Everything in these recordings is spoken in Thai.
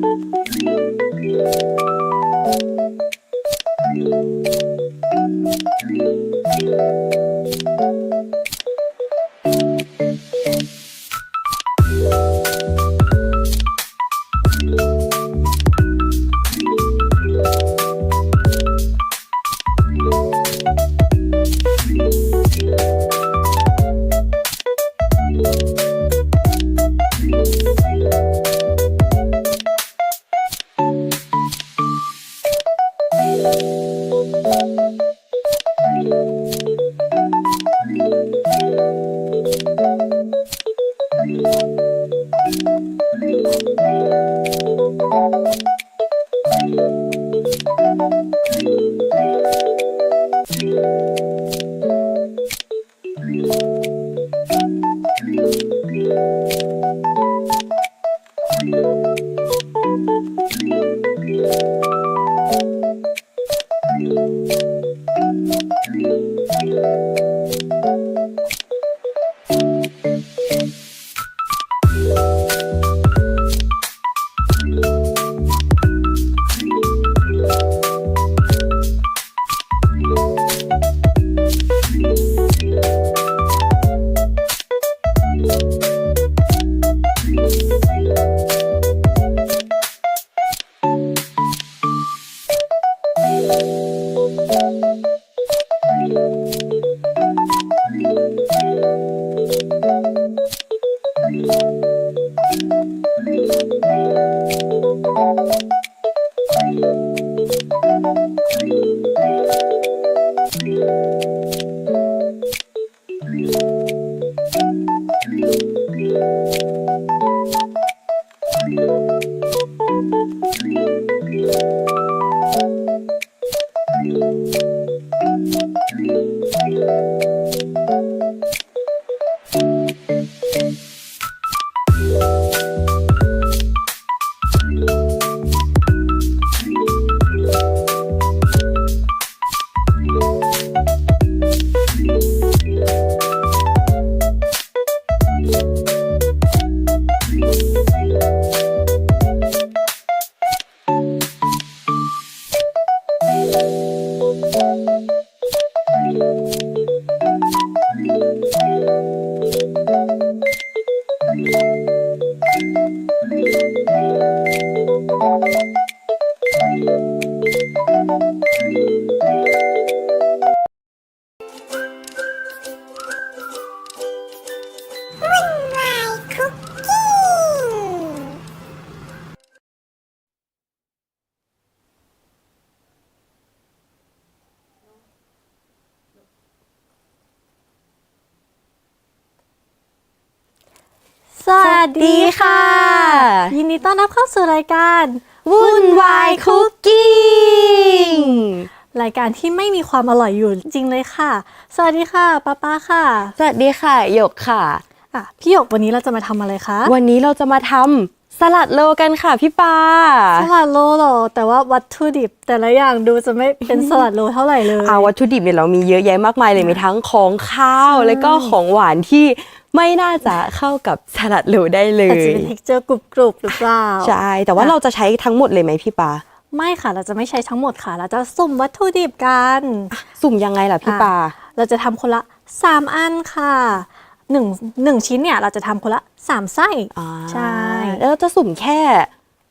Thank you. ส ดีค่ะ ยินดีต้อนรับเข้าสู่รายการวุ่นวายคุกกิ้งรายการที่ไม่มีความอร่อยอยู่จริงเลยค่ะ สวัสดีค่ะป้าป้าค่ะสวัสดีค่ะหยกค่ะอะ พี่หยกวันนี้เราจะมาทำอะไรคะวันนี้เราจะมาทำสลัดโลกันค่ะพี่ปาสลัดโลเหรอแต่ว่าวัตถุดิบแต่ละอย่างดูจะไม่เป็นสลัดโลเท่าไหร่เลยอาวัตถุดิบเนี่ยเรามีเยอะแยะมากมายเลยมีทั้งของข้าวใช่แล้วก็ของหวานที่ ไม่น่าจะเข้ากับสลัดโลได้เลอาจจะย เป็นเท็กเจอร์กรุบกรุบๆหรือเปล่า ใช่ แต่ว่าเราจะใช้ทั้งหมดเลยไหมพี่ปา ไม่ค่ะเราจะไม่ใช้ทั้งหมดค่ะ เราจะสุ่มวัตถุดิบกัน สุ่มยังไงล่ะพี่ปาอะเราจะทำคนละ 3 อันค่ะหนึ่งหนึ่งชิ้นเนี่ยเราจะทำคนละ 3 ไส้ อ่าใช่ แล้วเราจะสุ่มแค่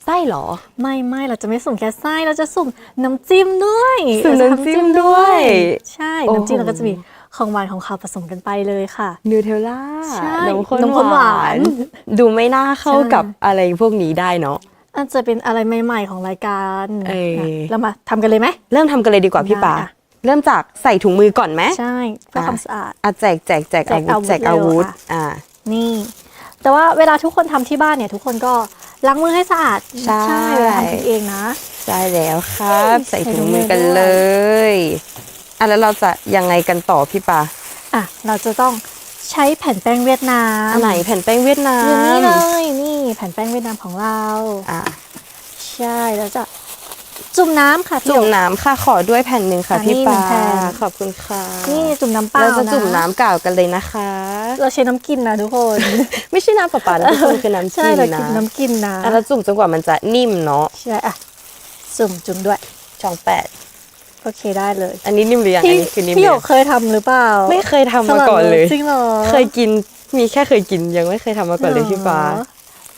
ไส้เหรอไม่ไม่เราจะไม่สุ่มแค่ไส้เราจะสุ่มน้ำจิ้มด้วยสุ่มเราจะน้ำจิ้มด้วยใช่โอ้โหน้ำจิ้มเราก็จะมี ของหวานของขาวผสมกันไปเลยค่ะ นูเทลล่าใช่นมข้นนมข้นหหวาวาน น ดูไม่น่าเข้าใช่กับอะไรพวกนี้ได้เนาะ อาจจะเป็นอะไรใหม่ ๆ ของรายการเอ่ย นะเรามาทำกันเลยไหม เริ่มทำกันเลยดีกว่าพี่ปาได้อะเริ่มจากใส่ถุงมือก่อนไหมใช่เพื่ออะความสะอาด อะแจกแจกแจกแจอากวุธอาวุธแจกอาวุธเร็วอะอ่า นี่ แต่ว่าเวลาทุกคนทำที่บ้านเนี่ย ทุกคนก็ล้างมือให้สะอาดใช่ เวลาทำกินเองนะใช่แล้วครับ ใส่ใส่ถุถุงงมืมืออกันด้วย เลย อะแล้วเราจะยังไงกันต่อพี่ปาอะเราจะต้องใช้แผ่นแป้งเวียดนามอันไหนแผ่นแป้งเวียดนามอย่างนี้เลยนี่แผ่นแป้งเวียดนามของเราอะใช่แล้วจะจุ่มน้ำค่ะพี่จุ่มหยกน้ำค่ะขอด้วยแผ่นหนึ่งค่ะอะพี่นี่หนึ่ปางแผ่นขอบคุณค่ะนี่จุ่มน้ำเปล่าเราจะนะจุ่มน้ำเก่ากันเลยนะคะ เราใช้น้ำกินนะทุกคน ไม่ใช่น้ำประปานะทุกคนคือน้ำใช่จิ้มเรานะกินน้ำกินนะอะแล้วจุ่มจนกว่ามันจะนิ่มเนาะใช่อะจุ่มจุ่มด้วยช่องแปด โอเคได้เลย อันนี้นิ่มหรือยังอันพี่นี้คือนิ่มพี่หยรืกเคยทำหรือเปล่าไม่เคยทำมาก่อนเลยจริงเหรอเคยกินมีแค่เคยกินยังไม่เคยทำมาก่อนเลยพี่ปาเหรอ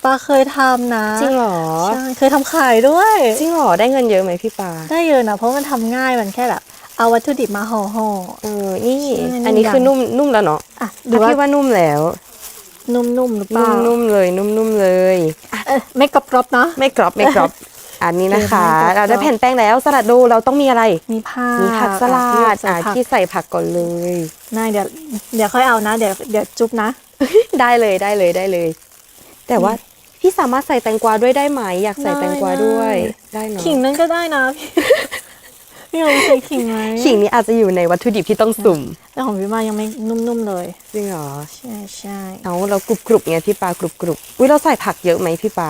ปาเคยทำนะจริงเหรอใช่เคยทำขายด้วยจริงเหรอได้เงินเยอะไหมพี่ปาได้เยอะนะเพราะมันทำง่ายมันแค่แบบเอาวัตถุดิบมาห่อห่อเออนี่ใช่อันนี้นุ่มคือนุ่มนุ่มแล้วเนาะอะดูดูว่าพี่ว่านุ่มแล้ว นุ่มๆหรือเปนุ่ล่ามนุ่มเลย นุ่มนุ่มเลยเอ้ยไม่กรอบๆเนาะไม่กรอบไม่กรอบ อันนี้นะคะไม่กรอบเราได้แผ่นแป้งแล้วสลัดโดเราต้องมีอะไร มีผักมีผักสลัดอะอะพี่ที่ใส่ผักก่อนเลยนายเดี๋ยวเดี๋ยวค่อยเอานะ เดี๋ยวเดี๋ยวจุ๊บนะ ได้เลยได้เลยได้เลย แต่ว่าพี่สามารถใส่แตงกวาด้วยได้ไหมอยากใส่แตงกวาด้วยได้เนาะขิงนั่นก็ได้นะพี่พี่ลองใส่ขิงไหมขิงนี้อาจจะอยู่ในวัตถุดิบที่ต้องสุ่มแต่ของพี่มายังไม่นุ่มๆเลยจริงเหรอใช่ใช่เอาเรากรุบกรุบไงพี่ปลากรุบกรุบอุ้ยเราใส่ผักเยอะไหมพี่ปลา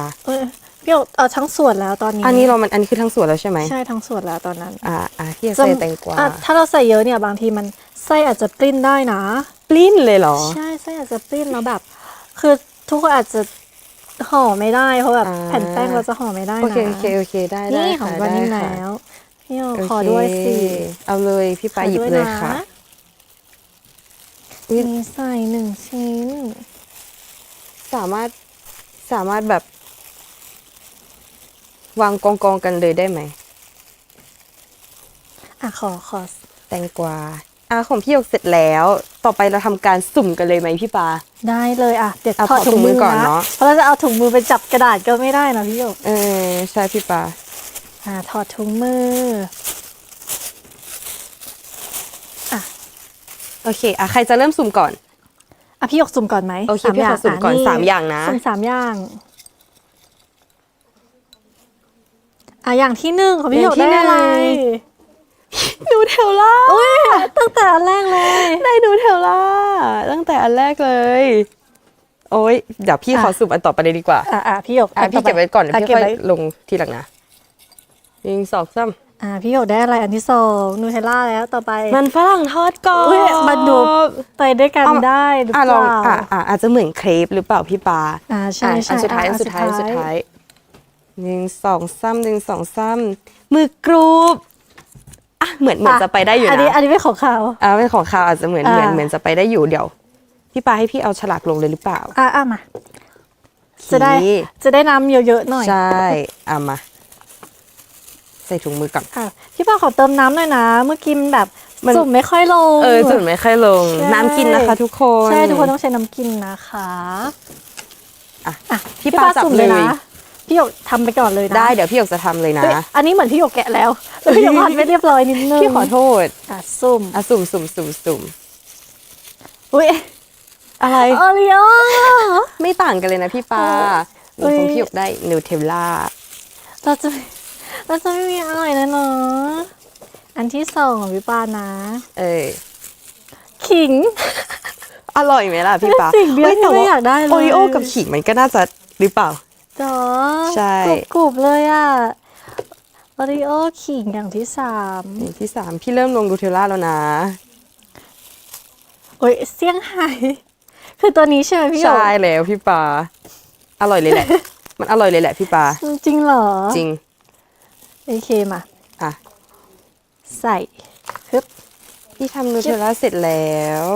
เอ้ยพี่เอาเอาทั้งส่วนแล้วตอนนี้อันนี้เรามันอันนี้คือทั้งส่วนแล้วใช่ไหมใช่ทั้งส่วนแล้วตอนนั้น อ่าอ่าพี่จะใส่แตงกวาอะถ้าเราใส่เยอะเนี่ยบางทีมันไส้อาจจะปริ้นได้นะ ปลิ้นเลยเหรอ ใช่ไส้อาจจะปริ้นแล้วแบบ คือทุกคนอาจจะห่อไม่ได้เพราะแบบอ่าแผ่นแป้งเราจะห่อไม่ได้นะโอเคโอเคโอเคได้ได้นี่ของค่ะวันนี้ได้แล้ค่ะวพี่เอาโเคขอด้วยสิเอาเลยพี่ปลาหยิบขอด้วเลยนค่ะอุ๊ยมีใส่หนึ่งชิ้น สามารถสามารถแบบ วางกองกองๆกันเลยได้ไหมอะขอขอแตงกวาอะของพี่หยกเสร็จแล้ว ต่อไปเราทำการสุ่มกันเลยไหมพี่ปลาได้เลยอะเดี๋ยวเอาถอดถอดถุถุงงมืมืออก่อนนะเนอะ เพราะเราจะเอาถุงมือไปจับกระดาษก็ไม่ได้นะพี่หยกเออใช่พี่ปลาอะถอดถุงมือ โอเคอะใครจะเริ่มสุ่มก่อน อะพี่หยกสุ่มก่อนไหมโอเคพี่ขอสุ่มก่อนสามอย่างนะ สุ่มสามอย่าง อะอย่างที่หนึ่งของพี่หยกอย่างที่ได้อะไรหนึ่งนูเทลล่าอุ้ยตั้งแต่อันแรกเลยได้นูเทลล่าตั้งแต่อันแรกเลย โอ้ยเดี๋ยวพี่อะขอสุ่มอันต่อไปเลยดีกว่าอะอะพี่หยกอะพี่เก็บไว้ก่อนเดี๋ยวพี่เก็บค่อยไว้ลงทีหลังนะหนึ่งสองสามอะพี่หยกได้อะไรอันที่สองนูเทลล่าแล้วต่อไป มันฝรั่งทอดกรอบอุ๊ยมันดูไปด้วยกันได้หรืออะเปลองล่าอะอะอาจจะเหมือนเครปหรือเปล่าพี่ปาอ่าใช่อะใช่อันสุดท้ายอันสุดท้ายอันสุดท้าย หนึ่งสองสามหนึ่งสองสามมือกรูปอะเหมือนเหมือนจะไปได้อยู่อันนี้นะอันนี้เป็นของเขา อะเป็นของคาวอาจจะเหมือนเหมือนอ่า เหมือนจะไปได้อยู่เดี๋ยว พี่ปาให้พี่เอาฉลากลงเลยหรือเปล่าอะอะมา จะได้ ขี่จะได้น้ำเยอะๆหน่อยใช่อะมา ใส่ถุงมือก่อน อะพี่ปาขอเติมน้ำหน่อยนะ เมื่อกี้มันแบบมันสุ่มไม่ค่อยลง เออจุดไม่ค่อยลง ใช่ น้ำกินนะคะ ทุกคนใช่ทุกคนต้องใช้น้ำกินนะคะ อะอะพี่ปาจับสุ่มเลยนะ พี่หยกทำไปก่อนเลยนะได้เดี๋ยวพี่หยกจะทำเลยนะ เฮ้ยอันนี้เหมือนพี่หยกแกะแล้วแล้วพี่หยกวาดไม่เรียบร้อยนิดนึงพี่ขอโทษอะสุ่มอะสุ่มสุ่มสุ่มสุ่มอุ้ยอะไร โอริโอ ไม่ต่างกันเลยนะพี่ปาเอ้ยของพี่หยกได้นูเทลล่าเราจะเราจะไม่มีอะไรนะเนาะอันที่สองของพี่ปานะ เออขิง อร่อยไหมล่ะพี่ปาเป็นสิ่งเดียวฮ้ที่แต่ไม่อยากได้เลย โอริโอกับขิงมันก็น่าจะหรือเปล่า จ๋อใช่ กรุบๆเลยอะโอริโอขิงอย่างที่สามอย่างที่สามพี่เริ่มลงนูเทลล่าแล้วนะ โอ้ยเซี่ยงไฮ้คือตัวนี้ใช่ไหมพี่หยกใช่แล้วพี่ปาอร่อยเลยแหละ มันอร่อยเลยแหละพี่ปา จริงเหรอ จริง โอเคมาอะ ใส่ฮึบพี่ทำนูเทลล่าเสร็จแล้ว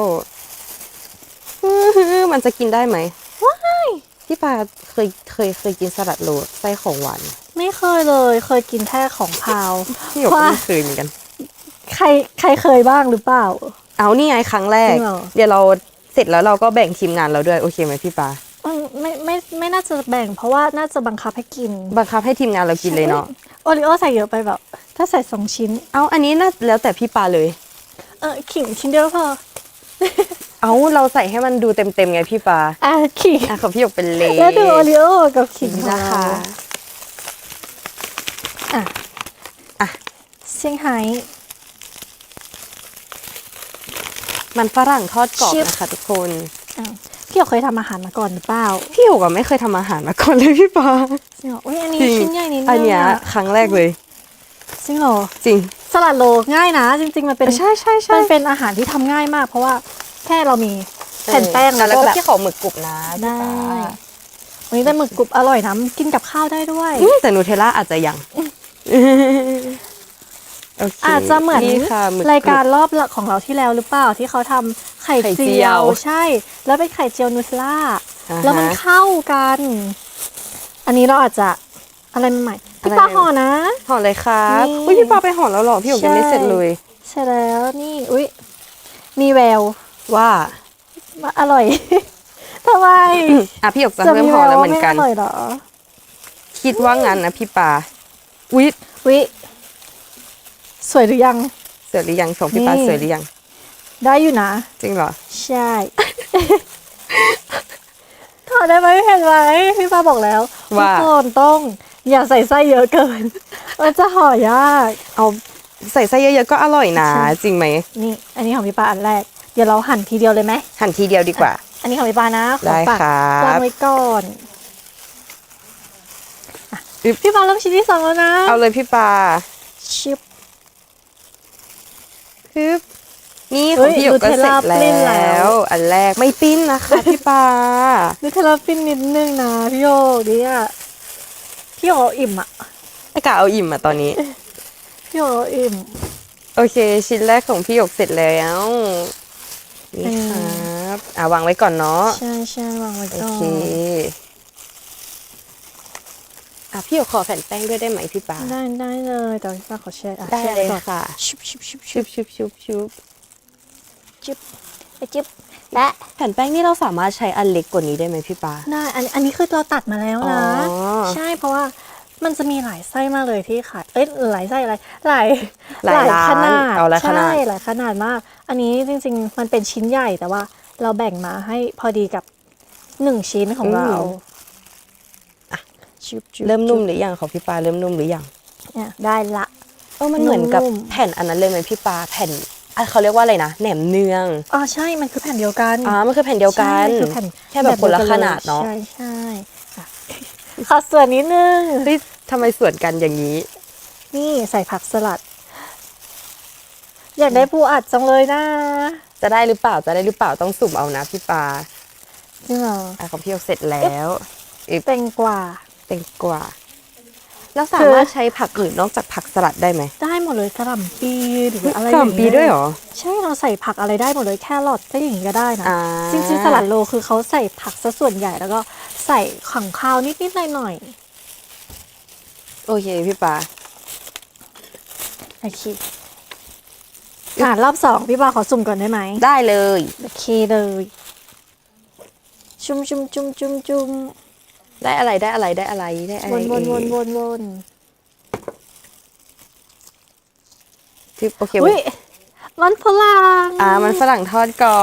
อื้อหือมันจะกินได้ไหมว้าย พี่ปาเคยเคยเคยกินสลัดโรลไส้ของหวานไหมไม่เคยเลย เคยกินแค่ของคาวพี่หยกก็ว่าไม่เคยเหมือนกัน ใครใครเคยบ้างหรือเปล่า เอานี่ไงครั้งแรก จริงเหรอ เดี๋ยวเราเสร็จแล้วเราก็แบ่งทีมงานเราด้วยโอเคไหมพี่ปาอืมไม่ไม่ไม่น่าจะแบ่ง เพราะว่าน่าจะบังคับให้กินบังคับให้ทีมงานเรากินเลยเนาะโอริโอใส่เยอะไปแบบ ถ้าใส่สองชิ้น เอาอันนี้น่าแล้วแต่พี่ปาเลย เออขิงชิ้นเดียวพอ เอาเราใส่ให้มันดูเต็มๆไงพี่ปาอะขิงอะของพี่หยกเป็นเลแล้วดูโอริโอกับขิงนี่นะนะคะคะอะอะเซี่ยงไฮ้มันฝรั่งทอดกรอบชิบนะคะทุกคนอะพี่หยกเคยทำอาหารมาก่อนหรือเปล่าพี่หยกอะไม่เคยทำอาหารมาก่อนเลยพี่ปาจริงเหรออุ้ยอันนี้จริงชิ้นใหญ่นิดนึงอันเนี้ยอะครั้งแรกเลยจริงเหรอจริง สลัดโลง่ายนะ จริง ๆ มันเป็นใช่ใช่ใช่มันเป็นอาหารที่ทำง่ายมาก เพราะว่า แค่เรามีแผ่นแป้งเออแล้วก็แบบพี่ขอหมึกกรุบนะพี่ได้ปาวันนี้ได้หมึกกรุบอร่อยนะกินกับข้าวได้ด้วยอืมแต่นูเทลล่าอาจจะยังโอเคอาจจะเหมือนค่ะหมึรายการรอบของเราที่แล้วหรือเปล่าที่เขาทำไข่ไข่เจีเจียยววใช่ แล้วเป็นไข่เจียวนูเทลล่าอ่าฮะแล้วมันเข้ากัน อันนี้เราอาจจะอะไรใหม่ๆพี่ป้าห่อนะห่อเลยครับนี่อุ้ยพี่ปาไปห่อแล้วเหรอพี่หยกยังไม่ใช่เสร็จเลย ใช่แล้วนี่อุ้ยมีแวว ว่าว่าอร่อย ทำไมอะพี่หยกจะเริ่มห่อแล้วเหมือนกันจะแวว่าไอร่อยเหรอ คิดว่างั้นนะพี่ปาอุ๊ยวิสวยหรือยังเสร็จหรือยังของพี่ปานี่เสร็จหรือยัง ได้อยู่นะ จริงเหรอ ใช่ถอดได้ไหมเห็นไหมพี่ป้าบอกแล้วว่าทุกคนต้องอย่าใส่ไส้เยอะเกิน มันจะห่อยาก เอาใส่ไส้เยอะๆก็อร่อยนะใช่จริงไหม นี่ อันนี้ของพี่ป้าอันแรก เดี๋ยวเราหั่นทีเดียวเลยไหม หั่นทีเดียวดีกว่า อันนี้ของพี่ป้านะขอได้ฝากครับวางไว้ก่อนอะอึ๊บ พี่ป้าเริ่มชิ้นที่สองแล้วนะเอาเลยพี่ปาชิบ ฮึบนี่ขเฮ้องยพี่หยกก็เสร็จนูเทลล่าปิ้นแล้แล้ว ว อันแรกไม่ปิ้นนะคะ พี่ปานี่เทลาปิ้นนิดนึงนะพี่โยกเนี่ยพี่โยกอิ่มอะไอ้กะเอาอิ่มอะตอนนี้ พี่โยกอิ่ม โอเค ชิ้นแรกของพี่หยกเสร็จแล้ว นี่อืคมรับอ่าวางไว้ก่อนเนาะใช่ใช่วางไว้โอก่อเคนอะพี่หยกขอแผ่นแป้งด้วยได้ไหมพี่ปาได้ได้เลยแต่พี่ป้าขอแชร์อะได้แชร์เลยก่อนค่ะชุบชุบชุบชุบชุบชุบชุบจิ๊บไปจิ๊บและแผ่นแป้งนี่เราสามารถใช้อันเล็กกว่านี้ได้ไหมพี่ปาได้อันอันนี้คือเราตัดมาแล้วนะอ๋อใช่เพราะว่า มันจะมีหลายไส้มากเลยที่ขาย เอ้ยหลายไส้อะไร หลายหลายร้านขนาดเอาหลายขนาดใช่หลายขนาดมาก อันนี้จริง ๆ มันเป็นชิ้นใหญ่แต่ว่า เราแบ่งมาให้พอดีกับหนึ่งชิ้นของเราชุบชุบเริ่มนุ่มหรือยังของพี่ปาเริ่มนุ่มหรือยังเนี่ยได้ละ เออมันเหมือนกับนุ่ม แผ่นอันนั้นเลยไหมพี่ปาแผ่นอะเขาเรียกว่าอะไรนะแหนมเนืองอ๋อใช่มันคือแผ่นเดียวกันอ่ามันคือแผ่นเดียวกันใช่คือแผ่นแค่แบบคนละขนาดเนาะ ใช่ใช่อะขอส่วนนิดนึง เฮ้ย ทำไมส่วนกันอย่างนี้ นี่ใส่ผักสลัด อยากได้ปูอัดจังเลยนะจะได้หรือเปล่าจะได้หรือเปล่าต้องสุ่มเอานะพี่ปาจริงเหรออะของพี่หยกเสร็จแล้วแตงกวาแตงกวาแล้วสามารถใช้ผักอื่นนอกจากผักสลัดได้ไหมได้หมดเลยกระหล่ำปีหรืออะไรกะหล่ำปีด้วยเหรอใช่เราใส่ผักอะไรได้หมดเลยแครอทก็อย่างนี้ก็ได้นะอ่าจริงๆสลัดโลคือเขาใส่ผักซะส่วนใหญ่แล้วก็ใส่ขังคาวนิดๆหน่อย โอเคพี่ปาๆโอเคอ่ารอบสองพี่ปาขอสุ่มก่อนได้ไหมได้เลย โอเคเลย ชุมชุมชุมชุมชุมได้อะไรได้อะไรได้อะไรได้อะไรวนวนวนเอ่วยนวนที่โอเคอุ้ยมันฝรั่งอ่ามันฝรั่งทอดกรอ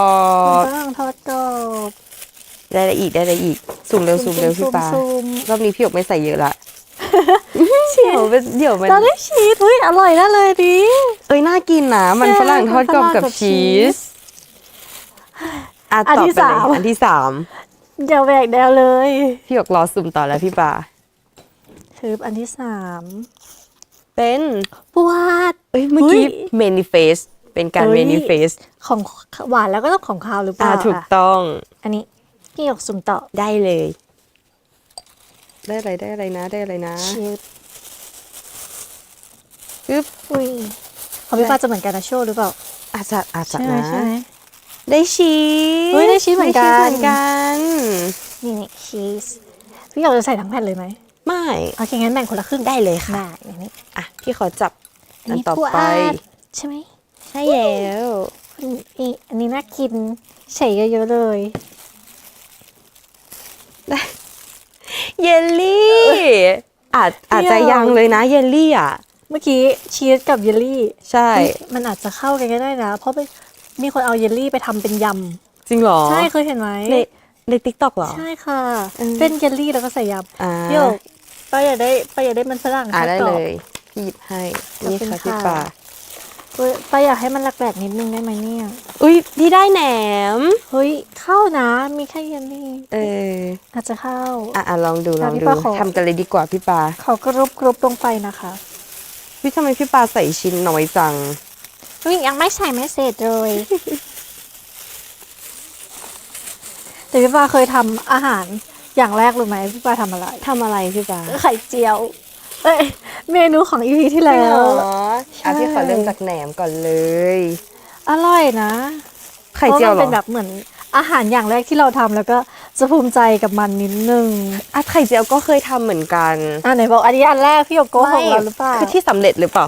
มันบฝรั่งทอดกรอบได้อะไรอีกได้อะไรอีกสุ่มเร็วสุ่มเร็วพี่ปาซุ่มรอบนี้พี่หยกไม่ใส่เยอะละ เดี๋ยวมันเดี๋ยวมันๆเราได้ชีสอุ้ยอร่อยน่าเลยดิเอ้ยน่ากินนะมันใช่ฝรั่งทอดกรอบกับมันฝรั่งกับชีชีสสอะอันต่อที่ไปสามเลยอันที่สามเดี๋ยวแบกแดวเลยพี่หยกรอสุ่มต่อแล้วพี่ปาคืออันที่สามเป็นปวด เอ้ยเมื่อกี้เฮ้ยเมนิเฟสเป็นการเฮ้เมยนิเฟสของหวานแล้วก็ต้องของคาวหรือเปอ่าล่าถูกอะต้อง อันนี้พี่หยกสุ่มต่อได้เลย ได้อะไรได้อะไรนะได้อะไรนะชีสปึ๊บอุ้ยของพี่ฟ้าจะเหมือนกันนะโชว์หรือเปล่าอาจจะอาจจะใช่ไหมนะใช่ไหม ได้ชีสเฮ้ยได้ชีสเหมือนกัน ได้ชีสเหมือนกัน นี่นี่ชีสพี่หยกจะใส่ทั้งแผ่นเลยไหมไม่โอเคงั้นแบ่งคนละครึ่งได้เลยค่ะได้อย่างนี้อะพี่ขอจับอันอันนี้ต่อปูไปอัดใช่ไหมใช่แล้วอันนี้อันนี้น่ากินใส่เยอะๆเลย เยลลี่อาจอาจจะยังเลยนะเยลลี่อะ เมื่อกี้ชีสกับเยลลี่ ใช่ มันอาจจะเข้ากันก็ได้นะ เพราะไปมีคนเอาเยลลี่ไปทำเป็นยจริงเหรอำใช่เคยเห็นไหมในในติ๊กต็อกเหรอ ใช่ค่ะอืมเป็นเยลลี่แล้วก็ใส่ยอ่าำพี่หยกป้าอยากได้ป้าอยากได้มันฝรั่งอ่าทอได้กรเลอบยพี่หยิบให้ขอบนี่คุณค่ะพี่ค่ะปลา เฮ้ยป้าอยากให้มันแหลกๆนิดนึงได้ไหมเนี่ย อุ้ยพี่ได้แหนม เฮ้ยเข้านะ มีแค่เยลลี่เออ อาจจะเข้า อะอะลองดูลอะองพี่ดูปลาขอ ทำกันเลยดีกว่าพี่ปลาเขากรุบกรุบลงไปนะคะพี่ทำไมพี่ปลาใส่ชิ้นน้อยจัง อุ้ยยังไม่ใส่ไม่เสร็จเลย แต่พี่ปาเคยทำอาหารอย่างแรกรู้ไหมพี่ปาทำอะไร ทำอะไรพี่ปลาไข่เจียว เอ้ย เมนูของอีพีที่แล้วอ่ะพี่ขอเริ่มจากแหนมก่อนเลย อร่อยนะไข่เจียวพเหรราะมันอเป็นแบบเหมือนอาหารอย่างแรกที่เราทำแล้วก็จะภูมิใจกับมันนิดนึงอะไข่เจียวก็เคยทำเหมือนกันอะไหนบอกอันนี้อันแรกพี่หยกโกหกเราหรือเปล่าคือที่สำเร็จหรือเปล่า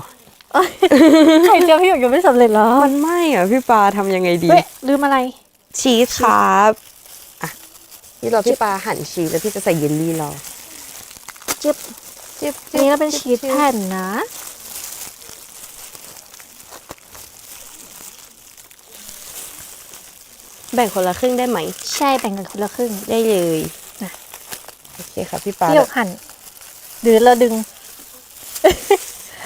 ไข่เจียวพี่หยกยังไม่สำเร็จเหรอมันไม่อะพี่ปลาทำยังไงดีเฮ้ยลืมอะไร ชีสครับอะนี่เราพี่ปลาหั่นชีสแล้วพี่จะใส่เยลลี่เราจิ๊บจิ๊บอันนี้ก็เป็นชีสแผ่นนะ แบ่งคนละครึ่งได้ไหม ใช่แบ่งกันคนละครึ่ง ได้เลยอะโอเคค่ะพี่ปลาพี่หยกหั่นหรือเราดึง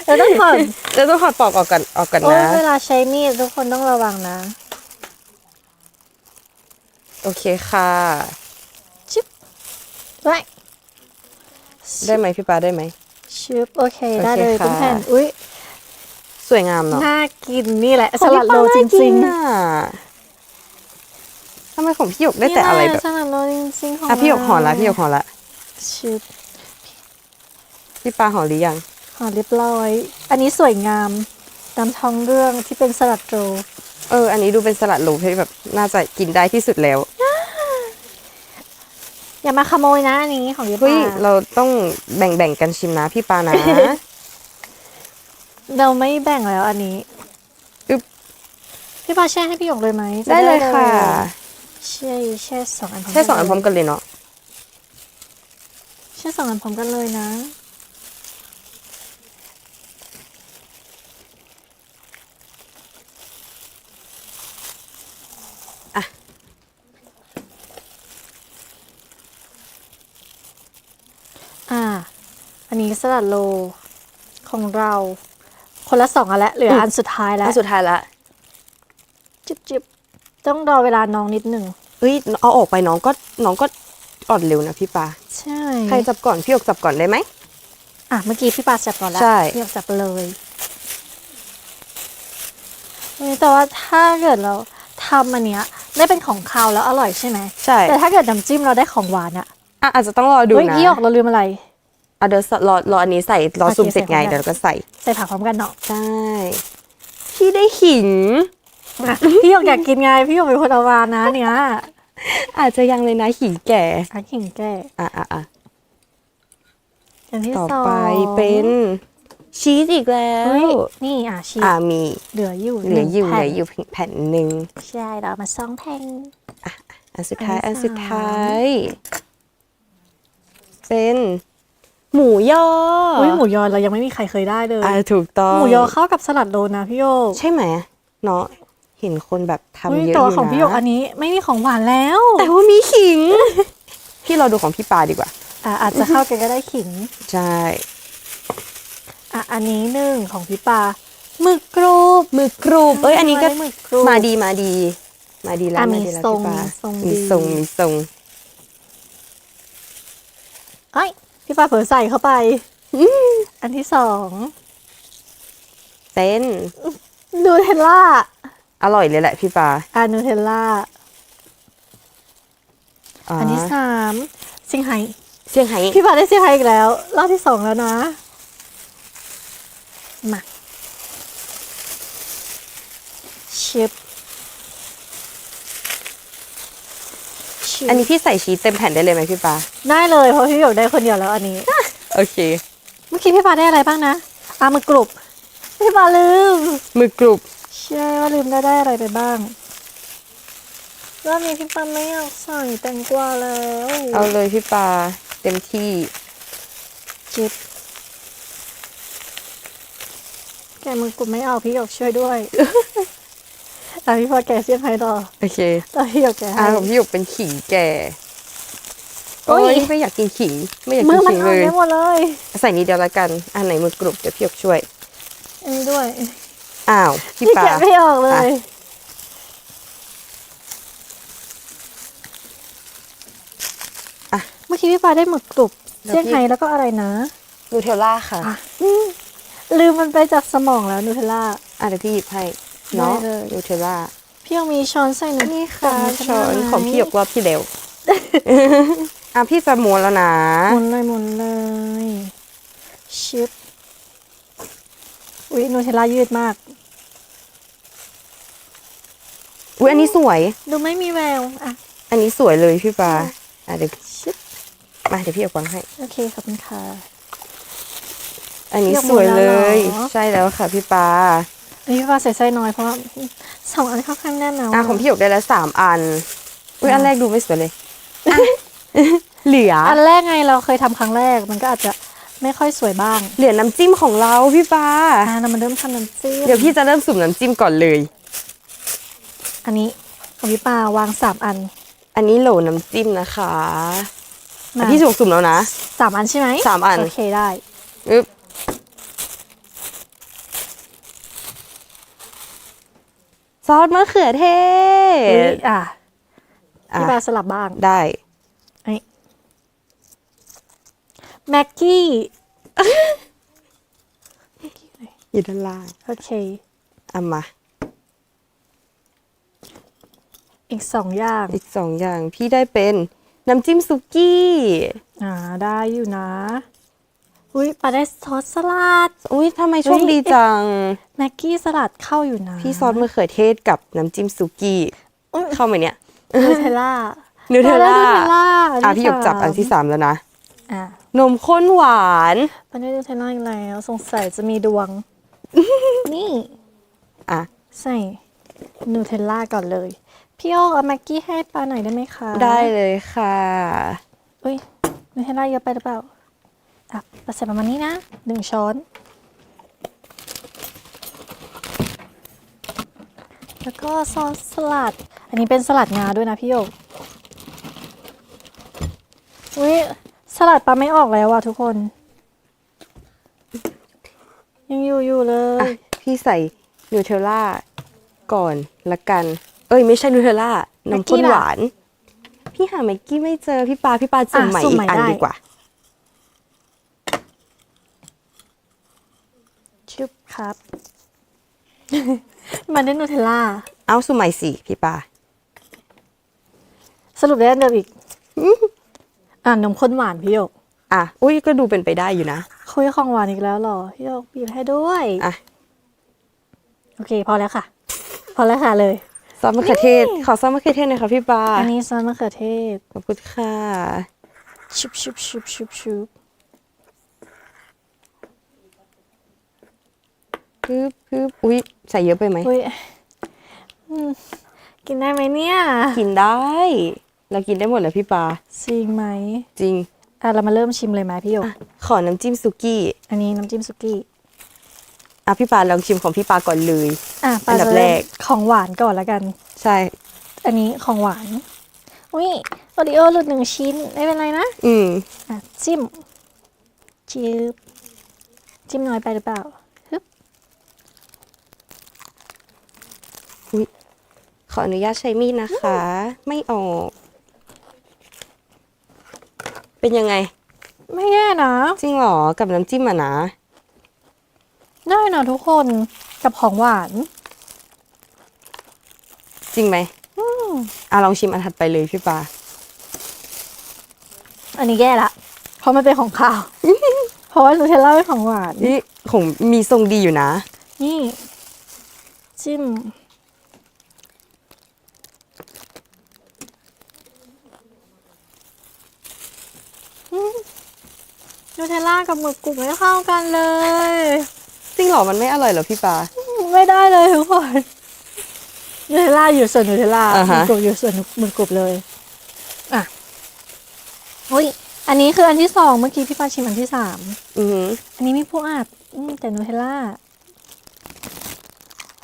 เราต้องผ่อนแล้วต้องถอดปอกออกก่อนออกก่อนโอ้ยนะ เวลาใช้มีดทุกคนต้องระวังนะ โอเคค่ะชิบไว้ได้ไหมพี่ปลาได้ไหมชิบโอเค โอเคได้เลยค่ะ คุณแผ่นอุ้ยสวยงามเนาะน่ากินนี่แหละของสลัดพี่ปาโลจน่ากิริงนน่ะ ทำไมของพี่หยกๆได้แต่อะไรนี่แบหลบสลัดโลจริงๆของอะพี่หยกห่อละพี่หยกห่อละชิบพี่ปลาห่อหรือยังห่อเรียบร้อย อันนี้สวยงามตามท้องเรื่องที่เป็นสลัดโลเออ อันนี้ดูเป็นสลัดโลที่แบบน่าจะกินได้ที่สุดแล้ว อย่ามาขโมยนะอันนี้ของเยเฮ้ยปาเราต้องแบ่งๆกันชิมนะพี่ปานะ เราไม่แบ่งแล้วอันนี้อึ๊บพี่ปาแช่ให้พี่หยกเลยไหมจะได้เลยค่ะ แช่แช่สองอันพร้อมแค่สองอันพร้อมกันเลยเนาะแช่สองอันพร้อมกันเลยนะ อะอ่าอันนี้สลัดโลของเรา คนละสองอันแล้วเหลืออันสุดท้ายแล้วอันสุดท้ายละจิบจิบ ต้องรอเวลาน้องนิดหนึ่งเฮ้ยเอาออกไปน้องก็น้องก็อ่อนเร็วนะพี่ปาใช่ใครจับก่อนพี่หยกจับก่อนได้ไหมอะเมื่อกี้พี่ปาจับก่อนแล้วใช่พี่หยกจับเลยเฮ้ยแต่ว่าถ้าเกิดเราทำอันเนี้ยได้เป็นของคาวแล้วอร่อยใช่ไหมใช่แต่ถ้าเกิดน้ำจิ้มเราได้ของหวานอะอะอาจจะต้องรอดูเฮ้ยนะพี่หยกเราลืมอะไรอะเดี๋ยวรอรออันนี้ใส่รอโอเคซุ่มเสร็จไงใส่พร้อมกันเดี๋ยวเราก็ใส่ใส่ผักพร้อมกันเนาะใช่พี่ได้หินอะ พี่หยกอยากกินไง พี่หยกเป็นคนเอามานะเนี้ยอาจจะยังเลยนะหินแก่อาขิงแก้อะอะอะอย่างที่ต่อสองไปเป็นชีสอีกแล้เฮ้วยนี่อะชีสอะมีเหลืออยู่เหลืออยู่นึ่งเหแผ่ลืนออยู่แผ่นหนึ่งใช่เราเอามาสองแผ่น อันสุดท้ายอัอันนที่สุดสาม ท้าย เป็นหมูยอเฮ้ยหมูยอเรายังไม่มีใครเคยได้เลย อะถูกต้องหมูยอเข้ากับสลัดโลนะพี่โยกใช่ไหมเนาะ เห็นคนแบบทำเฮ้ยเยอะแต่อว่ายู่ของพี่โยกอันะนนี้ไม่มีของหวานแล้ว แต่ว่ามีขิง พี่เราดูของพี่ปาดีกว่า อะอาจจะเข้ากันก็ได้ขิง ใช่ อะอันนี้หนึ่งของพี่ปาหมึกกรูบหมึกกรูบเอ้ยอันนี้ก็ได้หมึกกรูบมาดีมาดี มาดีแล้วอะมามีดีแล้วทรงพี่ปามีทรงมีดีทรงมีทรงเอ้ยพี่ปาเผลอใส่เข้าไปอันที่สองเป็นนูเทลล่า อร่อยเลยแหละพี่ปาอ่านูเทลล่า อันที่สามเซี่ยงไฮ้เซี่ยงไฮ้พี่ปาได้เซี่ยงไฮ้อีกแล้ว รอบที่สองแล้วนะ มาชิปชชิวอันนี้พี่ใส่ชีสเต็มแผ่นได้เลยไหมพี่ปาได้เลยเพราะพี่หยกได้คนเดียวแล้วอันนี้ โอเค เมื่อกี้พี่ปาได้อะไรบ้างนะอามือกรุบพี่ปาลืมมือกรุบ ใช่ว่าลืมได้ได้อะไรไปบ้างรอบนี้พี่ปาไม่อยากใส่แตงกวาแล้วเอาเลยพี่ปาเต็มที่จิบแกะมือกรุบไม่เอาพี่หยกช่วยด้วยอะพี่พอแกะเสียบให้ต่อโอเคต่อพี่หยกแกะอ่าให้ของพี่หยกเป็นขิงแก่โอ้โอ้ยยไม่อยากกินขิงไม่อยากมืกิอนมันขิงเอาเลยได้หมดเลย ใส่นิดเดียวละกัน อันไหนมือกรุบเดี๋ยวพี่หยกช่วยอันนี้ด้วย อ้าวพี่พี่ปาแกะไม่ออกเลยอะเมื่อกี้พี่ปาได้หมึกกรุบแล้วเซี่ยงพี่ไฮ้แล้วก็อะไรนะ นูเทลล่าค่ะอะอืมลืมมันไปจากสมองแล้วนูเทลล่า อะเดี๋ยวพี่หยิบให้เนาะได้เลย นูเทลล่าพี่ยังมีช้อนใส่หนูนี่ค่ะกับช้อนนูเทลล่าไหมของพี่หยกรอบที่แล้ว อะพี่จะม้วนแล้วนะ หมุนเลยหมุนเลยชิปอุ๊ยนูเทลล่ายืดมาก อุ้ยอันนี้สวย ดูไม่มีแววอะ อันนี้สวยเลยพี่ปาอะเดี๋ยวชิปมาเดี๋ยวพี่หยกวางให้ โอเคขอบคุณค่ะ อันนี้พี่หยกสวยเลยม้วนแล้วเหรอ ใช่แล้วค่ะพี่ปาอันนี้พี่ปาใส่ไส้น้อยเพราะว่าสองอันค่อนข้างแน่นแล้วอะของพี่หยกได้แล้วสามอันอุ้ยอันแรกดูไม่สวยเลยเหลืออันแรกไงเราเคยทำครั้งแรก มันก็อาจจะไม่ค่อยสวยบ้างเหลือน้ำจิ้มของเราพี่ปาอ่าเรามาเริ่มทำน้ำจิ้มเดี๋ยวพี่จะเริ่มสุ่มน้ำจิ้มก่อนเลย อันนี้ของพี่ปาวางสามอันอันนี้โหลน้ำจิ้มนะคะมาอะพี่จุกสุ่มแล้วนะสามอันใช่ไหมสามอันโอเคได้อึ๊บซอสมะเขือเทอุ๊ยศอะอะพี่ปาสลับบ้างได้อันนี้แม็กกี้อยู่ด้านล่าง โอเคเอามา อีกสองอย่าง อีกสองอย่างพี่ได้เป็นน้ำจิ้มซุกี้อ่าได้อยู่นะ อุ้ยปาได้ซอสสลัด อุ้ยทำไมโชคเฮ้ยดีจัง แม็กกี้สลัดเข้าอยู่นะ พี่ซอสมะเขือเทศกับน้ำจิ้มซุกี้อุ๊ยเข้าไหมเนี่ยนูเทลล่านูเทลล่านูเทลล่าอะพี่หยกจับอันที่สามแล้วนะอะนมข้นหวานปาได้นูเทลล่าอีกแล้วสงสัยจะมีดวง นี่ อะ ใส่นูเทลล่าก่อนเลย พี่โอเอาแม็กกี้ให้ปาหน่อยได้ไหมคะได้เลยค่ะ อุ้ยนูเทลล่าเยอะไปหรือเปล่าอะปาใส่ประมาณนี้นะหนึ่งช้อน แล้วก็ซอสสลัด อันนี้เป็นสลัดงาด้วยนะพี่โยกอุ้ยสลัดปลาไม่ออกแล้วว่ะทุกคน ยังอยู่อยู่เลอะยพี่ใส่นูเทลล่าก่อนละกัน เอ้ยไม่ใช่นูเทลล่าแม็กน้ำกี้ข้นล่ะหวาน พี่หาแม็กกี้ไม่เจอพี่ปาพี่ปาจุ่มอะใหม่สุ่มอีใหม่กอันได้ดีกว่าชึบครับ มันได้นูเทลล่า เอาสุ่มใหม่สิพี่ปา สรุปได้อันเดิมอีก อ่านนมข้นหวานพี่โยกอะ อุ้ยก็ดูเป็นไปได้อยู่นะ คุยของหวานอีกแล้วเหรอ พี่โยกบีบให้ด้วย อะ โอเค พอแล้วค่ะ พอแล้วค่ะเลย ซอสมะเขือเทศ ขอซอสมะเขือเทศหน่อยค่ะพี่ปาอันนี้ซอสมะเขือเทศ ขอบคุณค่ะ ชุบชุบชุบชุบชุบปึ๊บปึ๊บอุ้ยใส่เยอะไปไหม อุ้ยอืมกินได้ไหมเนี่ย กินได้ เรากินได้หมดเลยพี่ปาจริงไหม จริง อะ เรามาเริ่มชิมเลยไหมพี่โยกอะขอน้ำจิ้มซุกี้ อันนี้น้ำจิ้มสุกี้ อะพี่ปาลองชิมของพี่ปาก่อนเลย อะปาอันดับจะเริ่มแรกของหวานก่อนละกัน ใช่ อันนี้ของหวาน อุ้ยโอริโอหลุดหนึ่งชิ้น ไม่เป็นไรนะ อืมอะจิ้มจิ้มจิ้มน้อยไปหรือเปล่าฮึบขออนุญาตใช้มีดนะคะ ไม่ออก เป็นยังไง ไม่แย่นะ จริงเหรอ กับน้ำจิ้มอะนะ ได้นะทุกคนกับของหวาน จริงไหมอะลองชิมอันถัดไปเลยพี่ปาอันนี้แย่ละ เพราะมันเป็นของข้าว เพราะว่าหนูเทล่าเป็นของหวาน นี่ของมีทรงดีอยู่นะ นี่จิ้มนูเทล่ากับหมึกกรุบไม่เข้ากันเลย จริงเหรอ มันไม่อร่อยเหรอพี่ปาไม่ได้เลยทุกคนนูเทลล่าอยู่ส่วนนูเทลล่าอ่าหมึฮะกกรุบอยู่ส่วนหมึกกรุบเลยอะอุ้ยอันนี้คืออันที่สองเมื่อกี้พี่ปาชิมอันที่สามอือหืออันนี้มีผู้อัดอืมแต่นูเทลล่า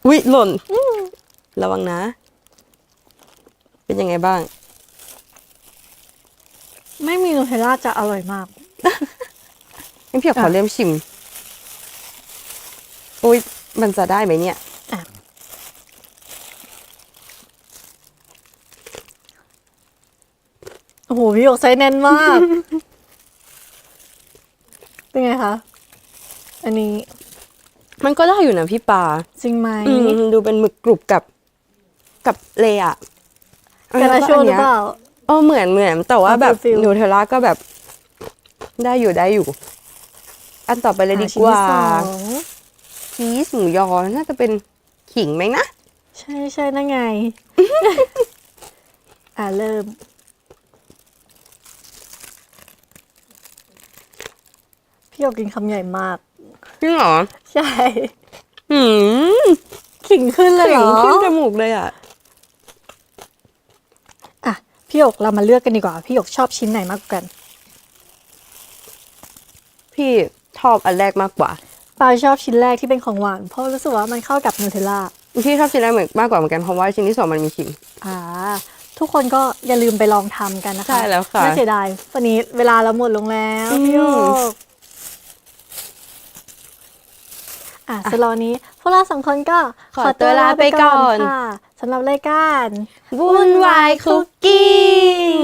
อุ้ยหล่นระวังนะ เป็นยังไงบ้าง ไม่มีนูเทลล่าจะอร่อยมาก งั้นพี่ขออะเริ่มชิม อุ้ยมันจะได้ไหมเนี่ยโอ้โหพี่หยกไซส์แน่นมาก เป็นไงคะ อันนี้ มันก็ได้อยู่นะพี่ปาจริงไหมอืมดูเป็นหมึกกรุบกับกับเลอะกระชั่วหรือเปล่าเออเหมือนเหมือนแต่ว่าแบบฟิลฟิลนูเทลล่าก็แบบ ได้อยู่ได้อยู่ อันต่อไปเลยดีอะชิ้นกว่า ที่สองชีสหมูยอ น่าจะเป็นขิงไหมนะ ใช่ใช่นั่นไง อ่าเริ่ม พี่หยกกินคำใหญ่มาก จริงเหรอ ใช่หืมขิงขึ้นเลยเหรขิงอ ขึ้นจมูกเลยอะ อะ พี่หยกเรามาเลือกกันดีกว่า พี่หยกชอบชิ้นไหนมากกว่ากัน พี่ชอบอันแรกมากกว่า ปาชอบชิ้นแรกที่เป็นของหวาน เพราะรู้สึกว่ามันเข้ากับนูเทลล่าพี่ชอบชิ้นแรกเหมือนมากกว่าเหมือนกันเพราะว่าชิ้นที่สองมันมีขิงอ่าทุกคนก็อย่าลืมไปลองทำกันนะคะใช่แล้วค่ะไม่เสียดายวันนี้เวลาเราหมดลงแล้วอืมพี่โยกอะสำหรับวันนี้พวกเราสองคนก็ขอตัวลาไปก่อนค่ะสำหรับรายการวุ่นวายคุกกิ้ง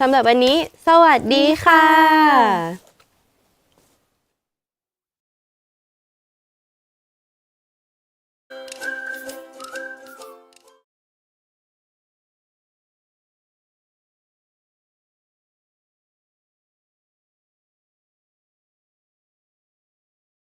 สำหรับวันนี้ สวัสดีค่ะ